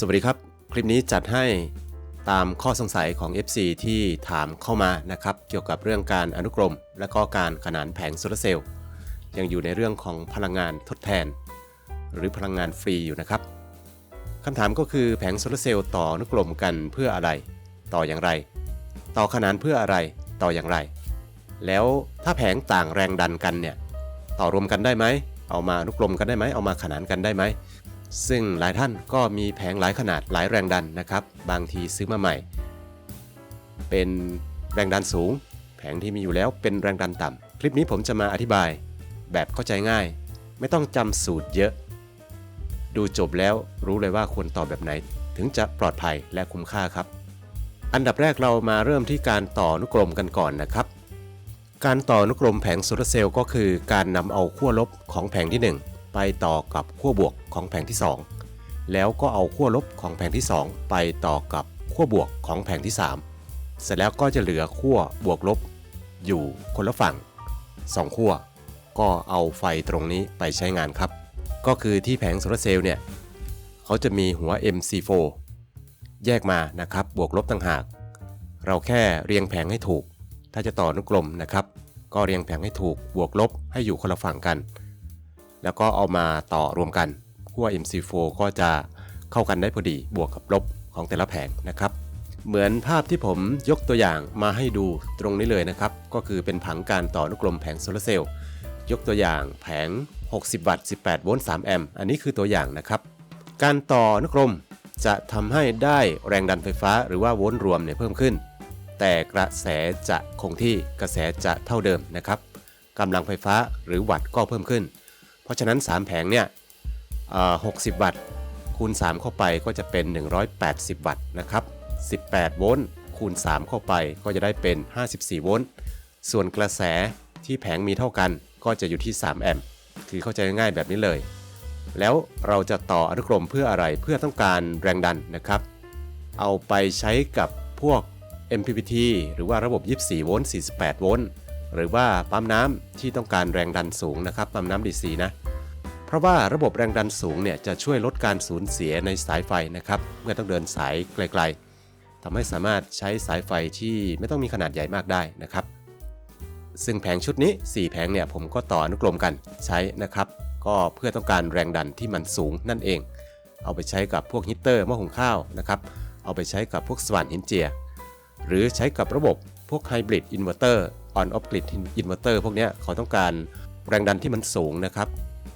สวัสดีครับ คลิปนี้จัดให้ตามข้อสงสัยของ FC ที่ถามเข้ามานะครับ เกี่ยวกับเรื่องการอนุกรม และก็การขนานแผงโซลาร์เซลล์ยังอยู่ในเรื่องของพลังงานทดแทน หรือพลังงานฟรีอยู่นะครับคำถามก็คือแผงโซลาร์เซลล์ต่ออนุกรมกันเพื่ออะไร ต่ออย่างไร ต่อขนานเพื่ออะไรต่ออย่างไร แล้วถ้าแผงต่างแรงดันกันเนี่ยต่อรวมกันได้ไหมเอามาอนุกรมกันได้ไหมเอามาขนานกันได้ไหม ซึ่งหลายท่านก็มีแผงหลายขนาดหลายแรงดันนะครับ บางทีซื้อมาใหม่ เป็นแรงดันสูง แผงที่มีอยู่แล้วเป็นแรงดันต่ำคลิปนี้ผมจะมาอธิบาย แบบเข้าใจง่าย ไม่ต้องจำสูตรเยอะ ดูจบแล้วรู้เลยว่าควรต่อแบบไหน ถึงจะปลอดภัยและคุ้มค่าครับ อันดับแรกเรามาเริ่มที่การต่อนุกรมกันก่อนนะครับ การต่อนุกรมแผงโซลาร์เซลล์ก็คือการนำเอาขั้วลบของแผงที่ 1 ไปต่อกับขั้วบวกของแผงที่ 2 แล้วก็เอาขั้วลบของแผงที่ 2 ไปต่อกับขั้วบวกของแผงที่ 3 เสร็จแล้วก็จะเหลือขั้วบวกลบ อยู่คนละฝั่ง 2 ขั้ว ก็เอาไฟตรงนี้ไปใช้งานครับ ก็คือที่แผงโซลาร์เซลล์เนี่ยเขาจะมีหัว MC4 แยกมานะครับบวกลบต่างหาก เราแค่เรียงแผงให้ถูก ถ้าจะต่อนุกรมนะครับ ก็เรียงแผงให้ถูกบวกลบให้อยู่คนละฝั่งกัน แล้วก็เอามาต่อรวมกันขั้ว MC4 ก็จะเข้ากันได้พอดีบวกกับลบของแต่ละแผงนะครับ เหมือนภาพที่ผมยกตัวอย่างมาให้ดูตรงนี้เลยนะครับ ก็คือเป็นผังการต่อนุกรมแผงโซลาร์เซลล์ยกตัวอย่างแผง 60 วัตต์ 18 โวลต์ 3 แอมป์ อันนี้คือตัวอย่างนะครับ การต่อนุกรมจะทำให้ได้แรงดันไฟฟ้าหรือว่าโวลต์รวมเนี่ยเพิ่มขึ้น แต่กระแสจะคงที่กระแสจะเท่าเดิมนะครับกำลังไฟฟ้าหรือวัตต์ก็เพิ่มขึ้น เพราะฉะนั้น 3 แผงเนี่ยเอ่อ60วัตต์คูณ 3 เข้าไปก็จะเป็น 180 วัตต์นะครับ18 โวลต์คูณ 3 เข้าไปก็จะได้เป็น 54 โวลต์ส่วนกระแสที่แผงมีเท่ากันก็จะอยู่ที่ 3 แอมป์คือเข้าใจง่ายๆแบบนี้เลย แล้วเราจะต่ออนุกรมเพื่ออะไรเพื่อต้องการแรงดันนะครับ เอาไปใช้กับพวก MPPT หรือว่าระบบ 24 โวลต์48 โวลต์หรือว่าปั๊มน้ำที่ต้องการแรงดันสูงนะครับปั๊มน้ำ DC นะ เพราะว่าระบบแรงดันสูงเนี่ยจะช่วยลดการสูญเสียในสายไฟนะครับเมื่อต้องเดินสายไกลๆทำให้สามารถใช้สายไฟที่ไม่ต้องมีขนาดใหญ่มากได้นะครับ ซึ่งแผงชุดนี้ 4 แผงเนี่ยผมก็ต่ออนุกรมกันใช้นะครับ ก็เพื่อต้องการแรงดันที่มันสูงนั่นเอง เอาไปใช้กับพวกฮีตเตอร์หม้อหุงข้าวนะครับเอาไปใช้กับพวกสว่านหินเจีย หรือใช้กับระบบพวกไฮบริดอินเวอร์เตอร์ออนออฟกริดอินเวอร์เตอร์พวกเนี้ยเขาต้องการแรงดันที่มันสูงนะครับ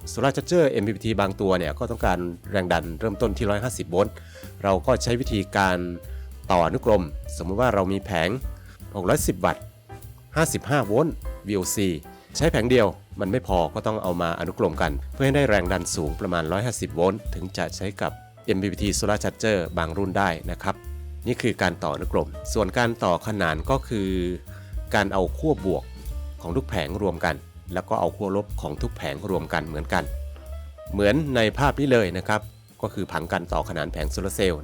โซลาร์ชาร์เจอร์ MPPT บางตัวเนี่ยก็ต้องการแรงดันเริ่มต้นที่ 150 โวลต์ เราก็ใช้วิธีการต่ออนุกรม สมมติว่าเรามีแผง 610 วัตต์ 55 โวลต์ VOC ใช้แผงเดียวมันไม่พอก็ต้องเอามาอนุกรมกัน เพื่อให้ได้แรงดันสูงประมาณ 150 โวลต์ ถึงจะใช้กับ MPPT Solar Charger บางรุ่นได้นะครับ นี่คือการต่ออนุกรม ส่วนการต่อขนานก็คือ การเอาขั้วบวกของทุกแผงรวมกัน แล้วก็เอาขั้วลบของทุกแผงรวมกันเหมือนกัน เหมือนในภาพนี้เลยนะครับ ก็คือผังการต่อขนานแผงโซลาร์เซลล์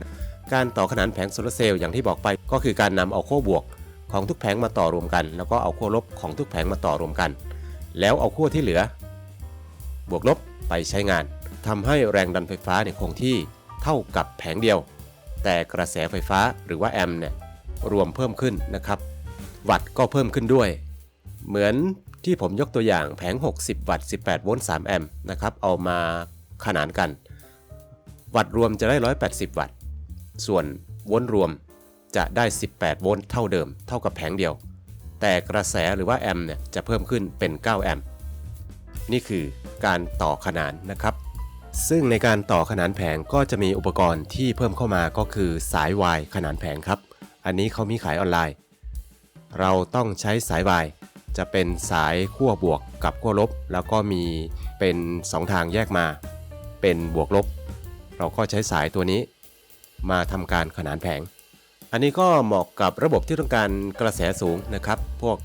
การต่อขนานแผงโซลาร์เซลล์อย่างที่บอกไป ก็คือการนำเอาขั้วบวกของทุกแผงมาต่อรวมกัน แล้วก็เอาขั้วลบของทุกแผงมาต่อรวมกัน แล้วเอาขั้วที่เหลือ บวกลบไปใช้งานทำให้แรงดันไฟฟ้าเนี่ยคงที่เท่ากับแผงเดียว แต่กระแสไฟฟ้าหรือว่าแอมป์เนี่ยรวมเพิ่มขึ้นนะครับ วัตต์ก็เพิ่มขึ้นด้วย เหมือน ที่ผมยกตัวอย่างแผง 60 วัตต์ 18 โวลต์ 3 แอมป์นะครับ เอามาขนานกัน วัตต์รวมจะได้ 180 วัตต์ ส่วนโวลต์รวมจะได้ 18 โวลต์เท่าเดิม เท่ากับแผงเดียว แต่กระแสหรือว่าแอมป์เนี่ยจะเพิ่มขึ้นเป็น 9 แอมป์ นี่คือการต่อขนานนะครับ ซึ่งในการต่อขนานแผงก็จะมีอุปกรณ์ที่เพิ่มเข้ามาก็คือสายวายขนานแผงครับ อันนี้เขามีขายออนไลน์ เราต้องใช้สายวาย จะเป็นสายขั้วบวกกับขั้วลบ แล้วก็มีเป็น 2 ทางแยกมา เป็นบวกลบ เราก็ใช้สายตัวนี้ มาทำการขนานแผง อันนี้ก็เหมาะกับระบบที่ต้องการกระแสสูงนะครับ พวก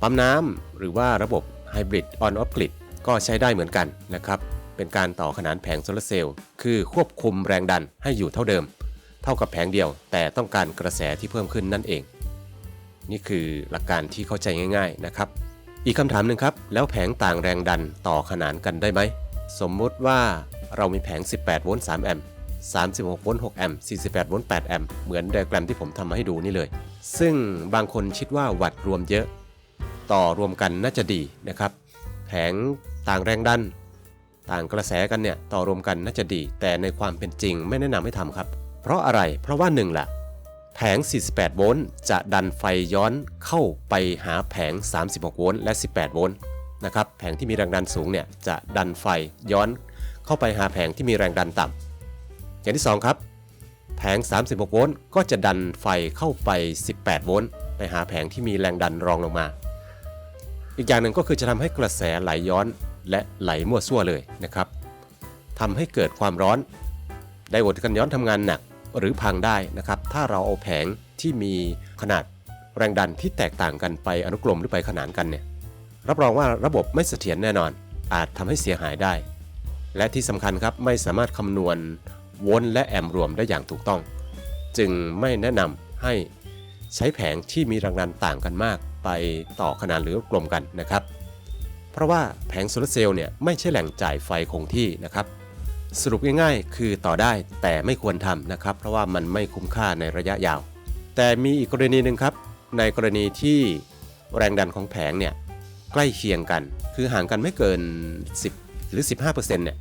ปั๊มน้ำหรือว่าระบบไฮบริดออนออฟกริดก็ใช้ได้เหมือนกันนะครับ เป็นการต่อขนานแผงโซลาร์เซลล์คือควบคุมแรงดันให้อยู่เท่าเดิม เท่ากับแผงเดียว แต่ต้องการกระแสที่เพิ่มขึ้นนั่นเอง นี่คือหลักการที่เข้าใจง่าย ๆนะครับ อีกคำถามหนึ่งครับ แล้วแผงต่างแรงดันต่อขนานกันได้ไหม สมมุติว่าเรามีแผง 18 โวลต์ 3 แอมป์ 36 โวลต์ 6 แอมป์ 48 โวลต์ 8 แอมป์ เหมือนไดอะแกรมที่ผมทำมาให้ดูนี่เลย ซึ่งบางคนคิดว่าวัตต์รวมเยอะ ต่อรวมกันน่าจะดีนะครับ แผงต่างแรงดัน ต่างกระแสกันเนี่ยต่อรวมกันน่าจะดี แต่ในความเป็นจริงไม่แนะนำให้ทำครับ เพราะอะไร เพราะว่าหนึ่งล่ะ แผง 48 โวลต์จะดันไฟย้อนเข้าไปหาแผง 36 โวลต์และ 18 โวลต์นะครับแผงที่มีแรงดันสูงเนี่ยจะดันไฟย้อนเข้าไปหาแผงที่มีแรงดันต่ำอย่างที่ 2 ครับ แผง 36 โวลต์ก็จะดันไฟเข้าไป 18 โวลต์ไปหาแผงที่มีแรงดันรองลงมา อีกอย่างหนึ่งก็คือจะทำให้กระแสไหลย้อนและไหลมั่วซั่วเลยนะครับทำให้เกิดความร้อน ไดโอดกันย้อนทำงานหนัก หรือพังได้นะครับ ถ้าเราเอาแผงที่มีขนาดแรงดันที่แตกต่างกันไปอนุกรมหรือไปขนานกันเนี่ยรับรองว่าระบบไม่เสถียรแน่นอน อาจทำให้เสียหายได้ และที่สำคัญครับไม่สามารถคำนวณโวลต์และแอมรวมได้อย่างถูกต้อง จึงไม่แนะนำให้ใช้แผงที่มีแรงดันต่างกันมาก ไปต่อขนานหรือกลมกันนะครับ เพราะว่าแผงโซลาร์เซลล์เนี่ยไม่ใช่แหล่งจ่ายไฟคงที่นะครับ สรุปง่ายๆ คือต่อได้แต่ไม่ควรทำนะครับ เพราะว่ามันไม่คุ้มค่าในระยะยาว แต่มีอีกกรณีหนึ่งครับ ในกรณีที่แรงดันของแผงเนี่ยใกล้เคียงกัน คือห่างกันไม่เกิน 10 หรือ 15%เนี่ย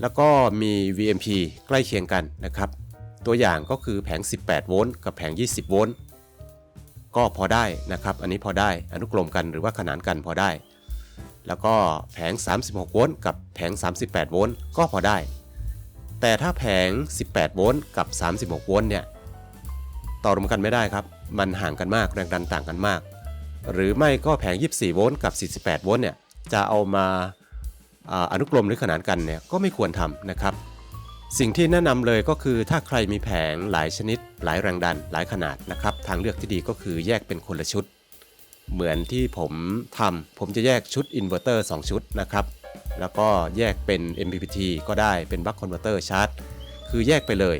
แล้วก็มี VMP ใกล้เคียงกันนะครับ ตัวอย่างก็คือแผง 18 โวลต์กับแผง 20 โวลต์ก็พอได้นะครับ อันนี้พอได้อนุกรมกันหรือว่าขนานกันพอได้ แล้วก็แผง 36 โวลต์กับแผง 38 โวลต์ก็พอได้ แต่ถ้าแผง 18 โวลต์กับ 36 โวลต์เนี่ยต่อรวมกันไม่ได้ครับ มันห่างกันมากแรงดันต่างกันมาก หรือไม่ก็แผง 24 โวลต์กับ 48 โวลต์เนี่ยจะเอามาอนุกรมหรือขนานกันเนี่ยก็ไม่ควรทำนะครับ สิ่งที่แนะนำเลยก็คือถ้าใครมีแผงหลายชนิด หลายแรงดัน หลายขนาดนะครับ ทางเลือกที่ดีก็คือแยกเป็นคนละชุด เหมือนที่ผมทำผมจะแยกชุดอินเวอร์เตอร์2ชุดนะครับ แล้วก็แยกเป็น MPPT ก็ได้เป็นบัคคอนเวอร์เตอร์ชาร์จคือแยกไปเลย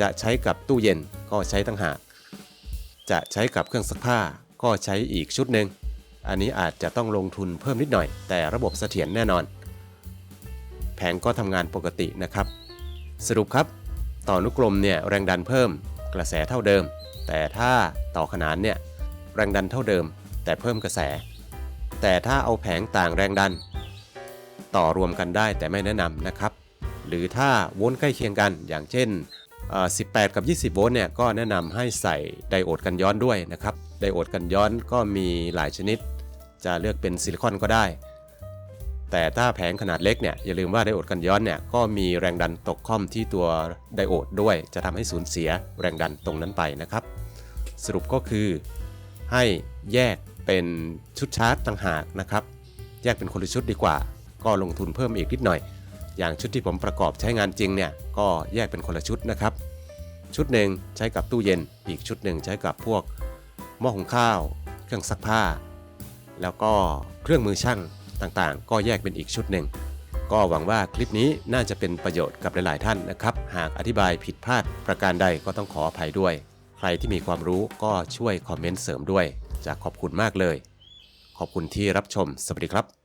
จะใช้กับตู้เย็นก็ใช้ตั้งหาก จะใช้กับเครื่องซักผ้าก็ใช้อีกชุดหนึ่งอันนี้อาจจะต้องลงทุนเพิ่มนิดหน่อย แต่ระบบเสถียรแน่นอน แผงก็ทำงานปกตินะครับ สรุปครับ ต่ออนุกรมเนี่ยแรงดันเพิ่ม กระแสเท่าเดิม แต่ถ้าต่อขนานเนี่ยแรงดันเท่าเดิม แต่เพิ่มกระแส แต่ถ้าเอาแผงต่างแรงดัน ต่อรวมกันได้แต่ไม่แนะนำนะครับ หรือถ้าโวลต์ใกล้เคียงกัน อย่างเช่น 18 กับ 20 โวลต์เนี่ยก็แนะนำให้ใส่ไดโอดกันย้อนด้วยนะครับ ไดโอดกันย้อนก็มีหลายชนิด จะเลือกเป็นซิลิคอนก็ได้ แต่ถ้าแผงขนาดเล็กเนี่ยอย่าลืมว่าไดโอดกันย้อนเนี่ยก็มีแรงดันตกค่อมที่ตัวไดโอดด้วย จะทำให้สูญเสียแรงดันตรงนั้นไปนะครับ สรุปก็คือให้แยกเป็นชุดชาร์จต่างหากนะครับ แยกเป็นคนละชุดดีกว่า ก็ลงทุนเพิ่มอีกนิดหน่อย อย่างชุดที่ผมประกอบใช้งานจริงเนี่ยก็แยกเป็นคนละชุดนะครับ ชุดหนึ่งใช้กับตู้เย็น อีกชุดหนึ่งใช้กับพวกหม้อหุงข้าว เครื่องซักผ้า แล้วก็เครื่องมือช่างต่างๆ ก็แยกเป็นอีกชุดหนึ่งก็หวังว่าคลิปนี้น่าจะเป็นประโยชน์กับหลาย ๆ ท่านนะครับ หากอธิบายผิดพลาดประการใดก็ต้องขออภัยด้วย ใครที่มีความรู้ก็ช่วยคอมเมนต์เสริมด้วย จะขอบคุณมากเลย ขอบคุณที่รับชม สวัสดีครับ